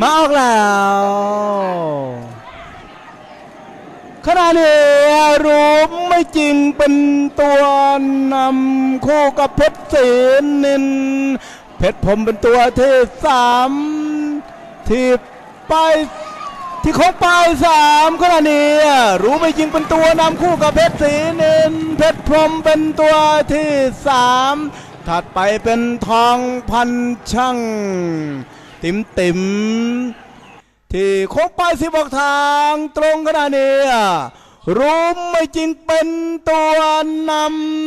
มาออกแล้วขณะนี้รูปไม่จริงเป็นตัวนำคู่กับเพชรศีนิน เพชรผมเป็นตัวที่สามที่ไปที่โค้งปลายสามขณะนี้รู้ไม่จริงเป็นตัวนำคู่กับเพชรศรีนินเพชรพรมเป็นตัวที่สามถัดไปเป็นทองพันช่าง ติมติมที่โค้งไปสิบอกทางตรงขนาดนี้รู้ไม่จริงเป็นตัวน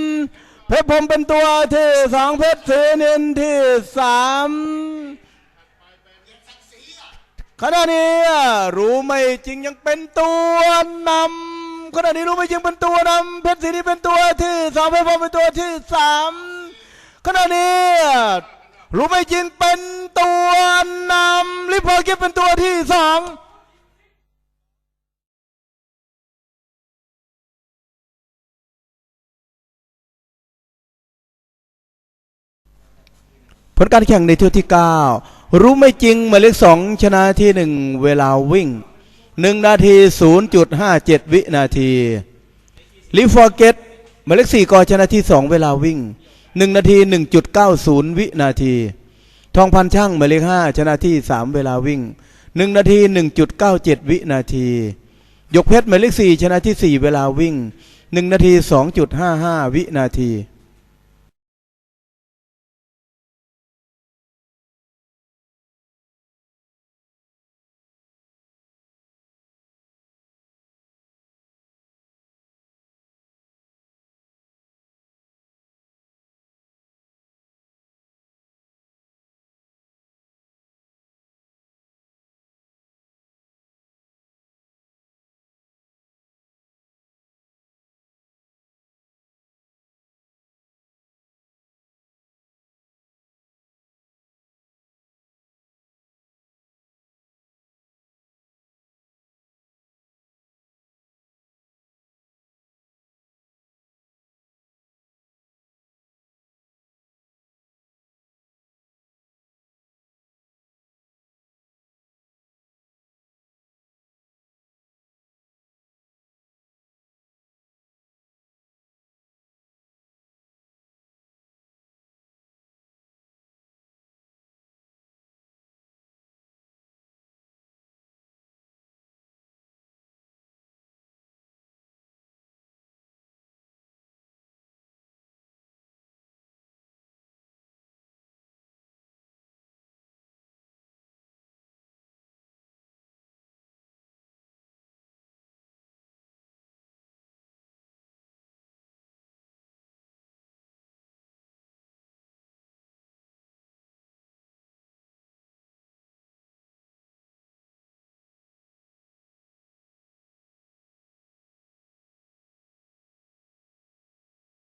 ำเพชรผมเป็นตัวที่สองเพชรเสนินที่สามขณะนี้รู้ไม่จริงยังเป็นตัวนำขณะนี้รู้ไม่จริงเป็นตัวนำเพชรศรีนินเป็นตัวที่สองเพชรผมเป็นตัวที่สามขณะนี้ รู้ไม่จริงเป็นตัวนำลิปโปกิเป็นตัวที่สองผลการแข่งในเที่ยวที่ 9 รู้ไม่จริงหมายเลขสองชนะที่หนึ่งเวลาวิ่ง 1 นาที 0.57 วินาทีลิฟอร์เกตหมายเลขสี่กอชนะที่สองเวลาวิ่ง หนึ่งนาที1.90วินาที ทองพันช่างหมายเลขห้าชนะที่สามเวลาวิ่ง1นาที1.97วินาทียกเพชรหมายเลขสี่ชนะที่สี่เวลาวิ่ง1นาที2.55วินาที